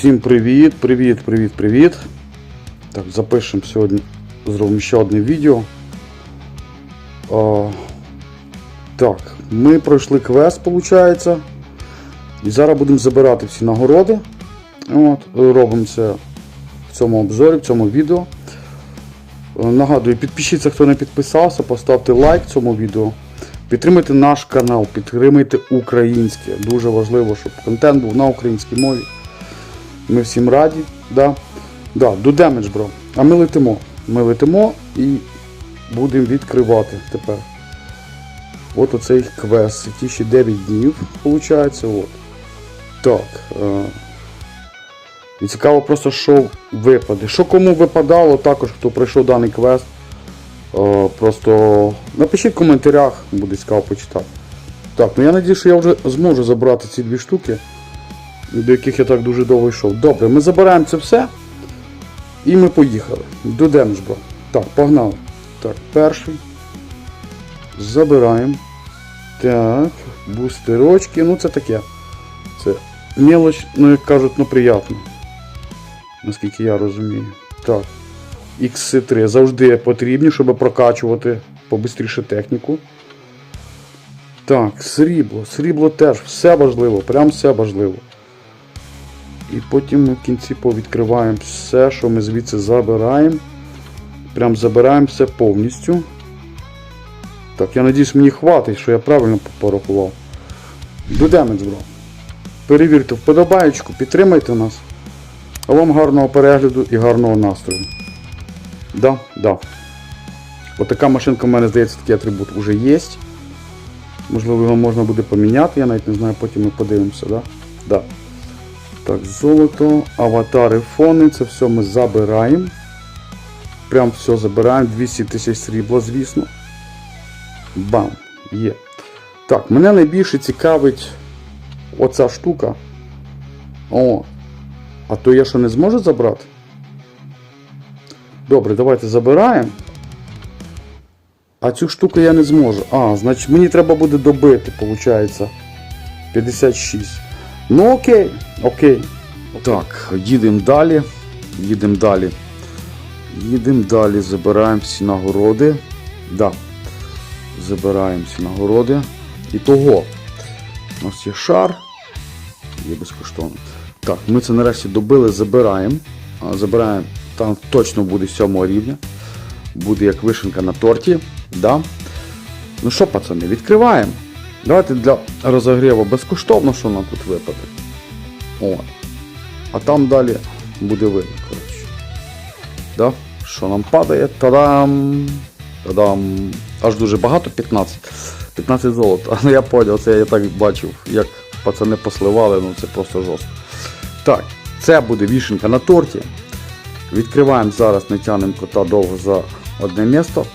Всім привіт, привіт, привіт, привіт. Так, запишемо сьогодні, зробимо ще одне відео. А, так, ми пройшли квест, виходить. І зараз будемо забирати всі нагороди. От, робимо це в цьому обзорі, в цьому відео. Е, Нагадую, підпишіться, хто не підписався, поставте лайк цьому відео. Підтримайте наш канал, підтримайте українське. Дуже важливо, щоб контент був на українській мові. Ми всім раді. Да? Да, до демедж, бро. А ми летимо. Ми летимо і будемо відкривати тепер. От оцей квест. Ті ще 9 днів, виходить. От. Так. Е- і цікаво просто, що випаде. Що кому випадало, також хто пройшов даний квест. Е, Просто напишіть в коментарях, буде цікаво почитати. Так, ну я надію, що я вже зможу забрати ці дві штуки, до яких я так дуже довго йшов. Добре, ми забираємо це все. І ми поїхали. До Демжбо. Так, погнали. Так, перший. Забираємо. Так, бустерочки. Ну це таке. Це мелоч, ну як кажуть, ну приємно. Наскільки я розумію. Так. XC3 завжди потрібні, щоб прокачувати побистріше техніку. Так, срібло. Срібло теж все важливо, прям все важливо. І потім ми в кінці повідкриваємо все, що ми звідси забираємо. Прям забираємо все повністю. Так, я надіюсь, мені хватить, що я правильно порахував. До демедж. Перевірте вподобаєчку, підтримайте нас. А вам гарного перегляду і гарного настрою. Да, да. Отака машинка в мене, здається, такий атрибут вже є. Можливо, його можна буде поміняти, я навіть не знаю, потім ми подивимося, да? Да. Так, золото, аватари, фони, це все ми забираємо. Прям все забираємо. 200 тисяч срібла, звісно. Бам! Є. Так, мене найбільше цікавить оця штука. О, а то я що не зможу забрати? Добре, давайте забираємо. А цю штуку я не зможу. А, значить мені треба буде добити, виходить. 56. Ну окей, окей. Так, їдемо далі. Їдемо далі. Їдемо далі, забираємо всі нагороди. Да. Забираємо всі нагороди. І того. У нас є шар. Є безкоштовно. Так, ми це нарешті добили, забираємо. Забираємо, там точно буде 7 рівня. Буде як вишенка на торті. Да? Ну що, пацани, відкриваємо. Давайте для розогріву безкоштовно, що нам тут випаде. О. А там далі буде видно, коротше. Да? Що нам падає? Та-дам! Та-дам! Аж дуже багато, 15. 15 золота. Ну я поняв, це я так бачив, як пацани посливали, ну це просто жорстко. Так, це буде вішенка на торті. Відкриваємо зараз, не тянемо кота довго за одне місто.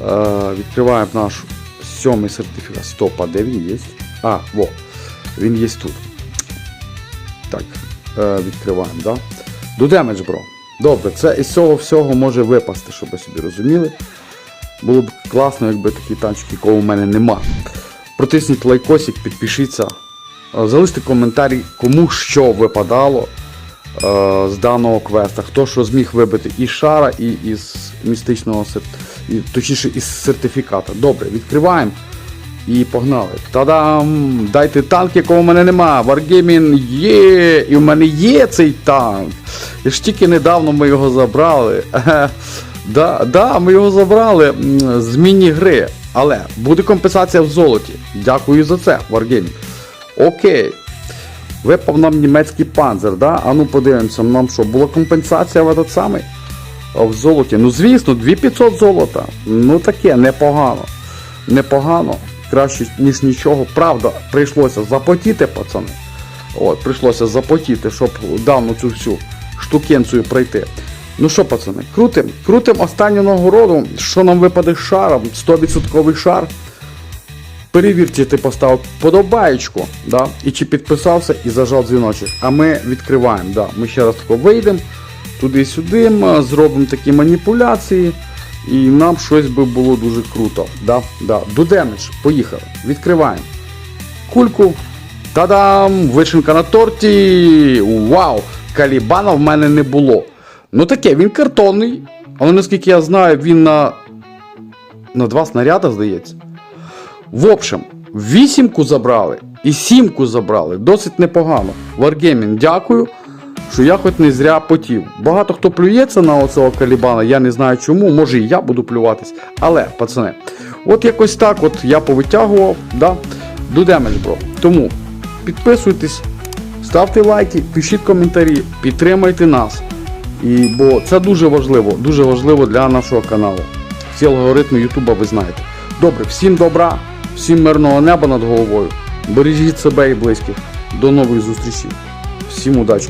Е, відкриваємо наш сьомий сертифікат. Стоп, а де він є? А, во, він є тут. Так, е, відкриваємо, да? До Damage Bro. Добре, це із цього всього може випасти, щоб ви собі розуміли. Було б класно, якби такі танчики, якого у мене нема. Протисніть лайкосик, підпишіться. Е, Залиште коментарі, кому що випадало е, з даного квеста. Хто що зміг вибити із шара, і із містичного сер- і, точніше із сертифіката. Добре, відкриваємо і погнали. Та-дам! Дайте танк, якого в мене нема. Wargaming є! І в мене є цей танк. І ж тільки недавно ми його забрали. Да, да, ми його забрали з міні-гри. Але буде компенсація в золоті. Дякую за це, Wargaming. Окей. Випав нам німецький панзер, да? А ну подивимося, нам що, була компенсація в этот самий? В золоті. Ну звісно, 2500 золота. Ну таке, непогано. Непогано. Краще, ніж нічого. Правда, прийшлося запотіти, пацани. От, прийшлося запотіти, щоб давно цю всю штукенцію пройти. Ну що, пацани, крутим, крутим останню нагороду, що нам випаде шаром, 100% шар. Перевірте, ти поставив подобаєчку, да? і чи підписався і зажав дзвіночок. А ми відкриваємо. Да? Ми ще раз тако вийдемо туди-сюди, зробимо такі маніпуляції, і нам щось би було дуже круто. Да? Да. До демедж, поїхали. Відкриваємо. Кульку Та-дам! Вишенка на торті! Вау! Калібана в мене не було. Ну таке, він картонний. Але наскільки я знаю, він на. На два снаряда, здається. В общем, вісімку забрали і сімку забрали. Досить непогано. Wargaming, дякую, що я хоч не зря потів. Багато хто плюється на оцього калібана, я не знаю чому, може і я буду плюватись. Але, пацани, от якось так от я повитягував, да, до демедж, бро. Тому підписуйтесь, ставте лайки, пишіть коментарі, підтримайте нас. І, бо це дуже важливо, дуже важливо для нашого каналу. Всі алгоритми Ютуба ви знаєте. Добре, всім добра, всім мирного неба над головою. Бережіть себе і близьких. До нових зустрічей. Всім удачі!